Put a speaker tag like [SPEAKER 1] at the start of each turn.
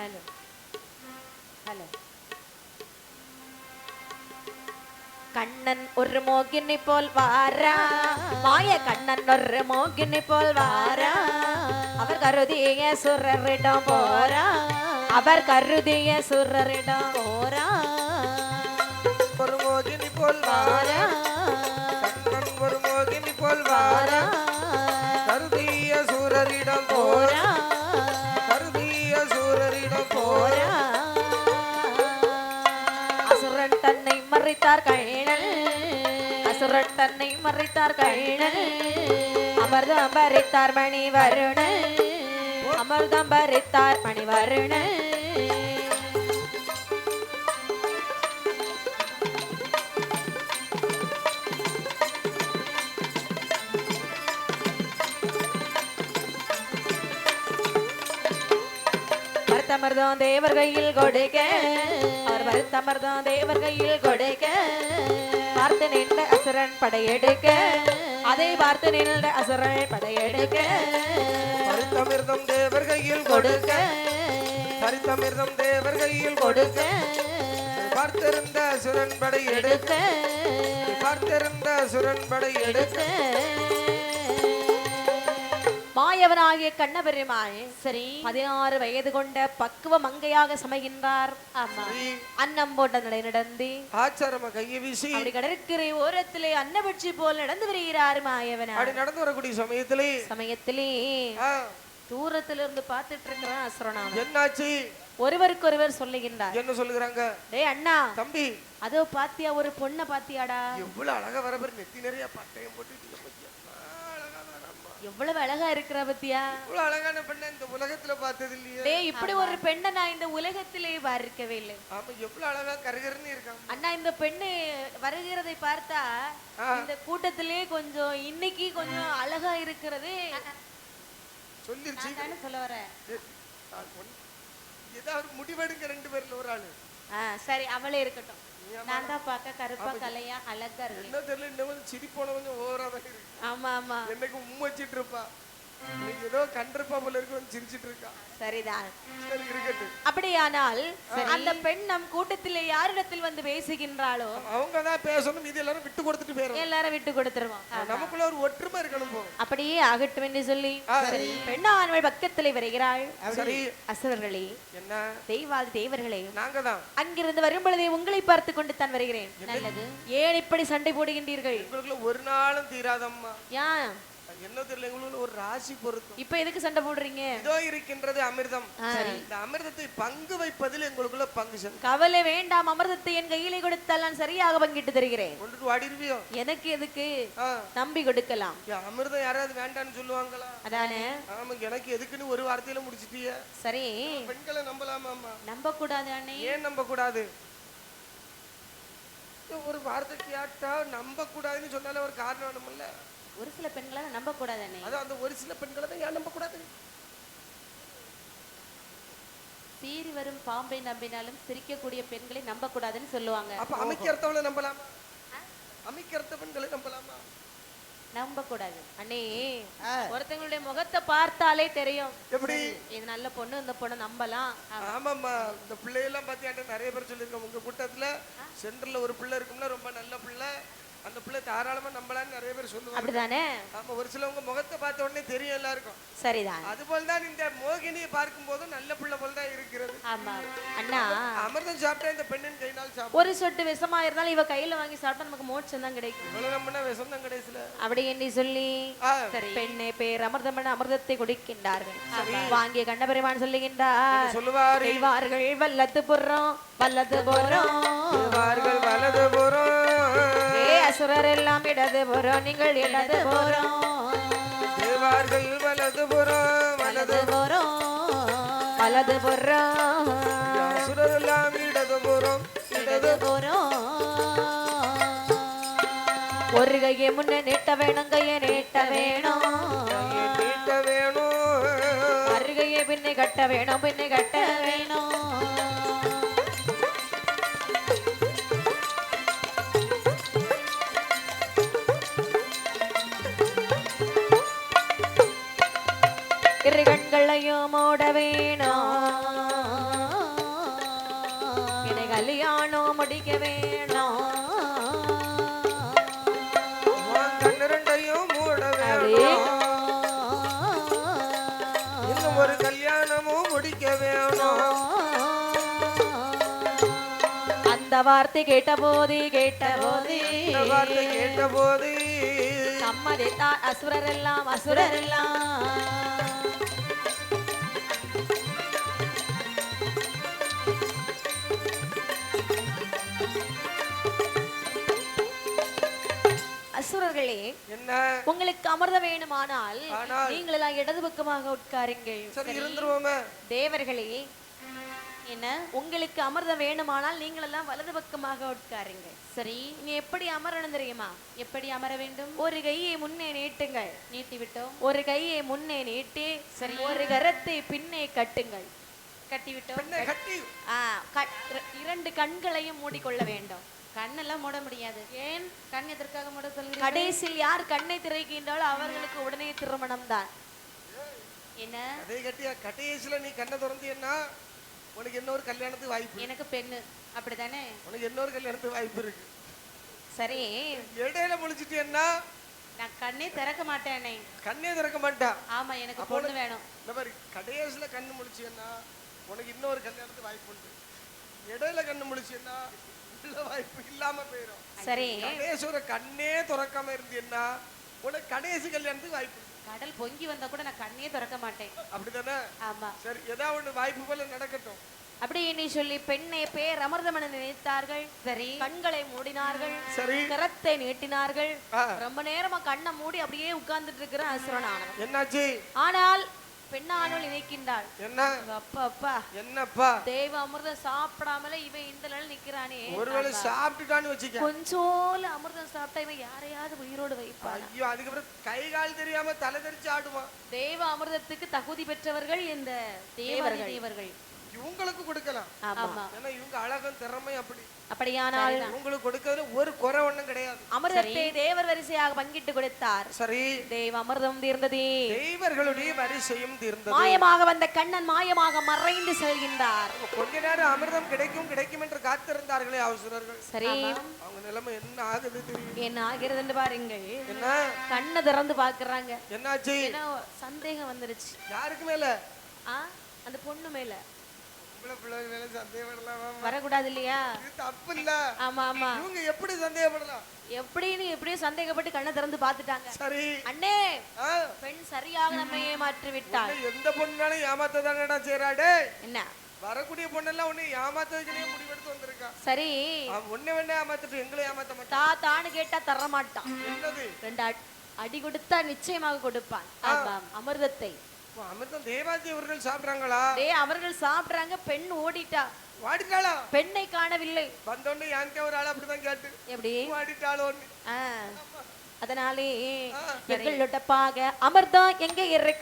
[SPEAKER 1] Hello hello Kannan ஒரு மோகினி போல் வாரா மாய கண்ணன் ஒரு மோகினி போல் வாரா அவர் கருதிய சுரரிடம் போரா அவர் கருதிய சுரரிடம் போரா
[SPEAKER 2] ஒரு மோகினி போல் வாரா கண்ணன் ஒரு மோகினி போல் வாரா கருதிய சுரரிடம் போரா
[SPEAKER 1] மறைத்தார் கழல் அசுரன் தன்னை மறைத்தார் கழல் அமர்தம் பறித்தார் மணி வருண அமர்தம் பறித்தார் மணி வருண வருத்தமர்தம் தேவர் கையில் கொடுக்க. அவர் வருத்தமர்தம் தேவர் கையில் கொடுக்க. பார்த்து நின்ற அசுரன் படையெடுக்க. அதை பார்த்து நின்ற அசுரன் படையெடுக்க.
[SPEAKER 2] பரித்தமிர்தம் தேவர் கையில் கொடுக்க. பரித்தமிர்தம் தேவர் கையில் கொடுக்க. பார்த்திருந்த சுரன் படை எடுக்க. பார்த்திருந்த சுரன் படை எடுக்க.
[SPEAKER 1] மாயவனாகிய கண்ணபெருமாள் சரி. பதினாறு வயது கொண்ட பக்குவ மங்கையாக சமைகின்றார். ஆமா. அன்னம் போட்ட நடை நடந்து
[SPEAKER 2] ஆச்சாரம கையை வீசி
[SPEAKER 1] அப்படி கடற்கரை ஓரத்திலே அன்னபட்சி போல் நடந்து வருகிறார் மாயவனா
[SPEAKER 2] அப்படி நடந்து வரக்கூடிய சமயத்திலே
[SPEAKER 1] சமயத்திலே தூரத்துல இருந்து பார்த்துட்டு இருக்கிறான் அசுரனான
[SPEAKER 2] என்னாச்சு?
[SPEAKER 1] ஒருவருக்கொருவர் சொல்லுகின்றார்.
[SPEAKER 2] என்ன சொல்லுகிறாங்க?
[SPEAKER 1] டேய் அண்ணா.
[SPEAKER 2] தம்பி.
[SPEAKER 1] அதோ பாத்தியா ஒரு பொண்ணை பாத்தியாடா.
[SPEAKER 2] எவ்வளவு அழகா வர நெத்தி நிறைய பட்டயம் வரம்மா
[SPEAKER 1] எவ்வளவு அழகா இருக்கிற பத்தியா?
[SPEAKER 2] இவ்வளவு அழகான பெண்ணை இந்த உலகத்துல பார்த்தது இல்லையே.
[SPEAKER 1] டேய் இப்படி ஒரு பெண்ணை நான் இந்த உலகத்திலே பார்க்கவே இல்லை.
[SPEAKER 2] ஆமா எவ்வளவு அழகா கருகருன்னு இருக்கான்
[SPEAKER 1] அண்ணா இந்த பெண்ணு வருகிறதை பார்த்தா இந்த கூட்டத்திலே கொஞ்சம் இன்னைக்கு கொஞ்சம் அழகா இருக்கிறது.
[SPEAKER 2] சொல்லிருச்சு.
[SPEAKER 1] தானே சொல்ல வரேன்.
[SPEAKER 2] ஏதாவது முடிவெடுங்க ரெண்டு பேர்ல ஒரு ஆளு.
[SPEAKER 1] ஆ, சரி அவளே இருக்கட்டும். நான் தான் பார்க்க கருப்பா கலையா அழகா இருக்கேன்.
[SPEAKER 2] என்ன தெரியல இன்னும் கொஞ்சம் சிரிப்போன கொஞ்சம் ஓவரா தான் இருக்கு.
[SPEAKER 1] ஆமா ஆமா.
[SPEAKER 2] என்னைக்கு உம்ம வச்சிட்டு இருப்பா. ஏதோ கண்டிருப்பா போல இருக்கு வந்து சிரிச்சிட்டு இருக்கா?
[SPEAKER 1] சரிதான்.
[SPEAKER 2] சரி இருக்கட்டும்
[SPEAKER 1] அப்படியானால் அந்த பெண் நம் கூட்டத்திலே யாரிடத்தில் வந்து பேசுகின்றாளோ?
[SPEAKER 2] அவங்க தான் பேசணும் இது எல்லாரும் விட்டு கொடுத்துட்டு போயிடும்
[SPEAKER 1] எல்லாரும் விட்டு கொடுத்துருவோம்.
[SPEAKER 2] நமக்குள்ள ஒரு ஒற்றுமை இருக்கணும் போ
[SPEAKER 1] அப்படியே ஆகட்டும் என்று சொல்லி பெண்ணானவள் பக்கத்திலே வருகிறாள்.
[SPEAKER 2] சரி.
[SPEAKER 1] அசுரர்களே
[SPEAKER 2] என்ன?
[SPEAKER 1] தெய்வாதி தேவர்களே
[SPEAKER 2] நாங்க தான்
[SPEAKER 1] அங்கிருந்து வரும் பொழுதே உங்களை பார்த்து கொண்டு தான் வருகிறேன். நல்லது. ஏன் இப்படி சண்டை போடுகின்றீர்கள்?
[SPEAKER 2] எங்களுக்குள்ள ஒரு நாளும் தீராதம்மா.
[SPEAKER 1] ஏன்?
[SPEAKER 2] என்ன தெரியல எங்களுக்குள்ள ஒரு ராசி பொருத்தம்.
[SPEAKER 1] இப்ப எதுக்கு சண்டை போடுறீங்க?
[SPEAKER 2] இதோ இருக்கின்றது அமிர்தம். இந்த அமிர்தத்தை பங்கு வைப்பதில் எங்களுக்குள்ள பங்கு
[SPEAKER 1] கவலை வேண்டாம் அமிர்தத்தை என் கையிலே கொடுத்தால் நான் சரியாக பங்கிட்டு தருகிறேன்.
[SPEAKER 2] கொண்டுட்டு வாடிருவியோ?
[SPEAKER 1] எனக்கு எதுக்கு? நம்பி கொடுக்கலாம்.
[SPEAKER 2] அமிர்தம் யாராவது வேண்டான்னு சொல்லுவாங்களா?
[SPEAKER 1] அதானே?
[SPEAKER 2] ஆமா எனக்கு எதுக்குன்னு ஒரு வார்த்தையில முடிச்சிட்டிய?
[SPEAKER 1] சரி.
[SPEAKER 2] பெண்களை நம்பலாமாம்மா?
[SPEAKER 1] நம்ப கூடாது அண்ணே.
[SPEAKER 2] ஏன் நம்ப கூடாது ஒரு வார்த்தை கேட்டா நம்ப கூடாதுன்னு சொன்னாலே ஒரு காரணம் வேணும்ல.
[SPEAKER 1] ஒரு சில பெண்களை நம்ப கூடாது அண்ணே.
[SPEAKER 2] அது அந்த ஒரு சில பெண்களை தான் ஏன் நம்ப கூடாது
[SPEAKER 1] சீறி வரும் பாம்பை நம்பினாலும் சிரிக்கக்கூடிய பெண்களை நம்ப கூடாதுன்னு சொல்லுவாங்க.
[SPEAKER 2] அப்ப அமைக்கிறத்தவளை நம்பலாமா? அமைக்கிறத்த பெண்களை நம்பலாமா?
[SPEAKER 1] நம்ப கூடாது அண்ணே ஒருத்தங்களுடைய முகத்தை பார்த்தாலே தெரியும்.
[SPEAKER 2] எப்படி?
[SPEAKER 1] இது நல்ல பொண்ணு இந்த பொண்ணு நம்பலாம்.
[SPEAKER 2] ஆமாம்மா இந்த பிள்ளையெல்லாம் பார்த்தியாட்ட நிறைய பேர் சொல்லியிருக்கோம் உங்க கூட்டத்துல சென்டர்ல ஒரு பிள்ளை இருக்கும்னா ரொம்ப நல்ல பிள்ளை. அந்த பிள்ளை தாராளமா நம்பலாம்னு நிறைய பேர் சொல்லுவாங்க.
[SPEAKER 1] அப்படிதானே?
[SPEAKER 2] ஆமா ஒரு சிலவங்க முகத்தை பார்த்த உடனே தெரியும் எல்லாருக்கும்.
[SPEAKER 1] சரிதான்.
[SPEAKER 2] அதுபோல் தான் இந்த மோகினியை பார்க்கும் போதும் நல்ல பிள்ளை போல் தான் இருக்கிறது.
[SPEAKER 1] ஆமா. அண்ணா.
[SPEAKER 2] அமிர்தம் சாப்பிட்டா இந்த பெண்ணின் கையினால் சாப்பிடும்.
[SPEAKER 1] ஒரு சொட்டு விஷமா இருந்தாலும் இவ கையில வாங்கி சாப்பிட்டா நமக்கு மோட்சம் தான் கிடைக்கும்.
[SPEAKER 2] இவ்வளவு நம்பினா விஷம் தான் கடைசியில.
[SPEAKER 1] அப்படி என்று சொல்லி சரி. பெண்ணே பேர் அமிர்தம் அமிர்தத்தை குடிக்கின்றார்கள். வாங்கிய கண்ணபெருமான் சொல்லுகின்றார்.
[SPEAKER 2] சொல்லுவார்?
[SPEAKER 1] வல்லத்து புறம் வல்லத்து புறம்.
[SPEAKER 2] வலது புறம்.
[SPEAKER 1] அசுரர் எல்லாம் இடது புறம் நீங்கள் இடது புறம்.
[SPEAKER 2] தேவார்கள் வலது புறம் வலது
[SPEAKER 1] புறம் வலது புறம்.
[SPEAKER 2] அசுரரெல்லாம் இடது புறம்
[SPEAKER 1] இடது புறம். ஒரு கையை முன்ன நீட்ட வேணும் கையை நீட்ட வேணும்.
[SPEAKER 2] நீட்ட வேணும்.
[SPEAKER 1] அருகையை பின்னை கட்ட வேணும் பின்னை கட்ட வேணும். கல்யாணமோட வேணாம் என்னை கல்யாணம் முடிக்க வேணாம் கண்ணிரண்டையும் மூட வேணும் இன்னும் ஒரு கல்யாணமும்
[SPEAKER 2] முடிக்க வேணும்
[SPEAKER 1] அந்த வார்த்தை கேட்ட போது கேட்ட போது
[SPEAKER 2] வார்த்தை கேட்ட போது
[SPEAKER 1] சம்மதித்தார் அசுரர் எல்லாம் அசுரர் எல்லாம் அசுரர்களே
[SPEAKER 2] என்ன?
[SPEAKER 1] உங்களுக்கு அமிர்தம் வேணுமானால் நீங்கள் எல்லாம் இடது பக்கமாக உட்காருங்கள்.
[SPEAKER 2] சரி இருந்துருவோமே.
[SPEAKER 1] தேவர்களே என்ன? உங்களுக்கு அமிர்தம் வேணுமானால் நீங்கள் எல்லாம் வலது பக்கமாக உட்காருங்கள். சரி நீ எப்படி அமரணும் தெரியுமா? எப்படி அமர வேண்டும்? ஒரு கையை முன்னே நீட்டுங்கள். நீட்டி விட்டோம் ஒரு கையை முன்னே நீட்டி சரி. ஒரு கரத்தை பின்னே கட்டுங்கள். கட்டி விட்டோம்
[SPEAKER 2] கட்டி.
[SPEAKER 1] ஆ, இரண்டு கண்களையும் மூடிக்கொள்ள வேண்டும்.
[SPEAKER 3] கண்ணெல்லாம் மூட முடியாது.
[SPEAKER 1] ஏன்
[SPEAKER 3] கண் எதற்காக மூட சொல்கிறீங்க
[SPEAKER 1] கடைசியில் யார் கண்ணை திறக்கின்றாலோ அவர்களுக்கு உடனே திருமணம் தான்.
[SPEAKER 3] என்ன?
[SPEAKER 2] அதே கட்டியா? கடைசியில நீ கண்ணை திறந்தீன்னா உனக்கு இன்னொரு கல்யாணத்துக்கு வாய்ப்பு
[SPEAKER 3] எனக்கு பெண்ணு. அப்படிதானே
[SPEAKER 2] உனக்கு இன்னொரு கல்யாணத்துக்கு வாய்ப்பு இருக்கு.
[SPEAKER 1] சரி.
[SPEAKER 2] இடையில முழிச்சிட்டேன்னா
[SPEAKER 3] நான் கண்ணே திறக்க மாட்டேனே.
[SPEAKER 2] கண்ணே திறக்க மாட்டா.
[SPEAKER 3] ஆமா எனக்கு பொண்ணு வேணும்.
[SPEAKER 2] இந்த மாதிரி கடைசியில கண்ணு முழிச்சேன்னா உனக்கு இன்னொரு கல்யாணத்துக்கு வாய்ப்பு உண்டு. இடையில கண்ணு முழிச்சேன்னா வாய்ப்பு இல்லாம போயிடும்
[SPEAKER 1] சரி.
[SPEAKER 2] கண்ணே திறக்காம இருந்தீன்னா உனக்கு கடைசி கல்யாணத்துக்கு வாய்ப்பு.
[SPEAKER 3] கடல் பொங்கி வந்தா கூட நான் கண்ணே திறக்க மாட்டேன்.
[SPEAKER 2] அப்படிதானே?
[SPEAKER 3] ஆமா.
[SPEAKER 2] சரி ஏதாவது ஒண்ணு வாய்ப்பு போல நடக்கட்டும்.
[SPEAKER 1] அப்படி நீ சொல்லி பெண்ணை பேர் அமிர்தம் என நினைத்தார்கள். சரி. கண்களை மூடினார்கள்.
[SPEAKER 2] சரி.
[SPEAKER 1] கரத்தை நீட்டினார்கள். ரொம்ப நேரமா கண்ணை மூடி அப்படியே உட்கார்ந்துட்டு இருக்கிற அசுரனானவன்.
[SPEAKER 2] என்னாச்சு?
[SPEAKER 1] ஆனால் பெண்ணானவள் நினைக்கின்றாள்
[SPEAKER 2] என்ன?
[SPEAKER 1] அப்பா அப்பா.
[SPEAKER 2] என்னப்பா?
[SPEAKER 1] தேவ அமிர்தம் சாப்பிடாமல இவன் இந்த நிலையில நிக்கிறானே.
[SPEAKER 2] ஒருவேளை சாப்பிட்டுட்டான்னு வச்சுக்க.
[SPEAKER 1] கொஞ்சோல அமிர்தம் சாப்பிட்டா இவன் யாரையாவது உயிரோடு வைப்பான்
[SPEAKER 2] ஐயோ அதுக்கப்புறம் கை கால் தெரியாம தலை தெரிச்சு ஆடுவான்
[SPEAKER 1] தேவ அமிர்தத்துக்கு தகுதி பெற்றவர்கள் இந்த
[SPEAKER 3] தேவர்கள்.
[SPEAKER 1] தேவர்கள்.
[SPEAKER 3] தேவர்கள்
[SPEAKER 2] இவங்களுக்கு கொடுக்கலாம்.
[SPEAKER 1] ஆமா.
[SPEAKER 2] ஏன்னா இவங்க அழகும் திறமை அப்படி.
[SPEAKER 1] அப்படியானால்
[SPEAKER 2] இவங்களுக்கு கொடுக்கறதுல ஒரு குறை ஒண்ணும் கிடையாது.
[SPEAKER 1] அமிர்தத்தை தேவர் வரிசையாக பங்கிட்டு கொடுத்தார்.
[SPEAKER 2] சரி.
[SPEAKER 1] தேவ அமிர்தம் தீர்ந்ததே.
[SPEAKER 2] தெய்வர்களுடைய வரிசையும் தீர்ந்தது.
[SPEAKER 1] மாயமாக வந்த கண்ணன் மாயமாக மறைந்து செல்கின்றார்.
[SPEAKER 2] கொஞ்ச நேரம் அமிர்தம் கிடைக்கும் கிடைக்கும் என்று காத்திருந்தார்களே அவசரர்கள்
[SPEAKER 1] சரி.
[SPEAKER 2] அவங்க நிலைமை என்ன ஆகுது தெரியும்?
[SPEAKER 1] என்ன ஆகிறது என்று பாருங்கள்.
[SPEAKER 2] என்ன?
[SPEAKER 1] கண்ணை திறந்து பாக்குறாங்க
[SPEAKER 2] என்னாச்சு?
[SPEAKER 1] சந்தேகம் வந்துருச்சு.
[SPEAKER 2] யாருக்கு மேல?
[SPEAKER 1] அந்த பொண்ணு மேல.
[SPEAKER 2] மேல சந்தேகப்படலாம்?
[SPEAKER 1] வரக்கூடாது இல்லையா
[SPEAKER 2] தப்பு இல்ல
[SPEAKER 1] ஆமா ஆமா.
[SPEAKER 2] இவங்க எப்படி சந்தேகப்படலாம்?
[SPEAKER 1] எப்படின்னு எப்படியோ சந்தேகப்பட்டு கண்ணை திறந்து பார்த்துட்டாங்க.
[SPEAKER 2] சரி.
[SPEAKER 1] அண்ணே பெண் சரியாக நம்மை ஏமாற்றி விட்டாள்.
[SPEAKER 2] எந்த பொண்ணாலும் ஏமாத்த தானடா செய்யறாடே
[SPEAKER 1] என்ன?
[SPEAKER 2] வரக்கூடிய பொண்ணெல்லாம் உன்னை ஏமாத்ததுக்குனே முடிவெடுத்து வந்திருக்கா.
[SPEAKER 1] சரி.
[SPEAKER 2] உன்னை வேணா ஏமாத்திட்டு எங்களை ஏமாத்த மாட்டான்
[SPEAKER 1] தான்னு கேட்டா தர மாட்டான்
[SPEAKER 2] என்னது?
[SPEAKER 1] ரெண்டு அடி- கொடுத்தா நிச்சயமாக கொடுப்பான். அமிர்தத்தை.
[SPEAKER 2] அமிர்தம் தேவாதி அவர்கள் சாப்பிடுறாங்களா?
[SPEAKER 1] டேய் அவர்கள் சாப்பிடுறாங்க பெண் ஓடிட்டா.
[SPEAKER 2] வாடிட்டாளா?
[SPEAKER 1] பெண்ணை காணவில்லை.
[SPEAKER 2] வந்தோடனே என்கிட்ட ஒரு ஆள் அப்படிதான் கேட்டு.
[SPEAKER 1] எப்படி?
[SPEAKER 2] வாடிட்டாளோன்னு
[SPEAKER 1] அதனாலே எங்களோட பாக அமிர்தம் எங்க இருக்குது